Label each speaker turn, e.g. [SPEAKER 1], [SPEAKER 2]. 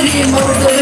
[SPEAKER 1] Halim orada